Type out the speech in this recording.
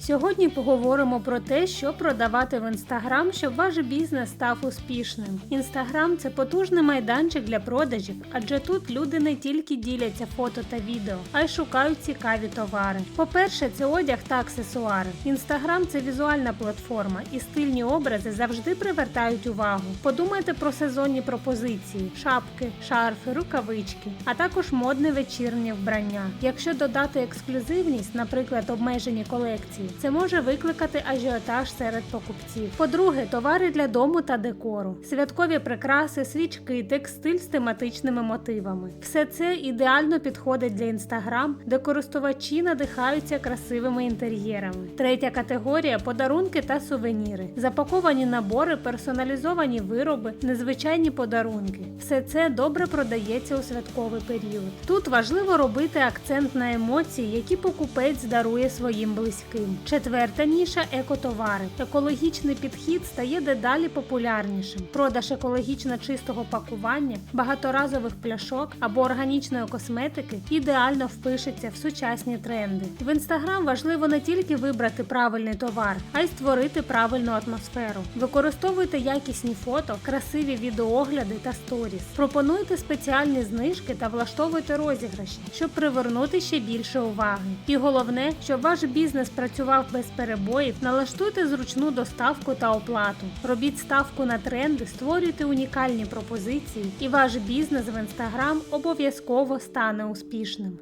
Сьогодні поговоримо про те, що продавати в інстаграм, щоб ваш бізнес став успішним. Інстаграм це потужний майданчик для продажів, адже тут люди не тільки діляться фото та відео, а й шукають цікаві товари. По-перше, це одяг та аксесуари. Інстаграм це візуальна платформа, і стильні образи завжди привертають увагу. Подумайте про сезонні пропозиції: шапки, шарфи, рукавички, а також модне вечірнє вбрання. Якщо додати ексклюзивність, наприклад, обмежені колекції, це може викликати ажіотаж серед покупців. По-друге, товари для дому та декору, святкові прикраси, свічки, текстиль з тематичними мотивами. Все це ідеально підходить для інстаграм, де користувачі надихаються красивими інтер'єрами. Третя категорія подарунки та сувеніри, запаковані набори, персоналізовані вироби, незвичайні подарунки. Все це добре продається у святковий період. Тут важливо робити акцент на емоції, які покупець дарує своїм близьким. Четверта ніша екотовари. Екологічний підхід стає дедалі популярнішим. Продаж екологічно чистого пакування, багаторазових пляшок або органічної косметики ідеально впишеться в сучасні тренди. В інстаграм важливо не тільки вибрати правильний товар, а й створити правильну атмосферу. Використовуйте якісні фото, красиві відеоогляди та сторіс. Пропонуйте спеціальні знижки та влаштовуйте розіграші, щоб привернути ще більше уваги. І головне, щоб ваш бізнес працював без перебоїв, налаштуйте зручну доставку та оплату. Робіть ставку на тренди, створюйте унікальні пропозиції, і ваш бізнес в інстаграм обов'язково стане успішним.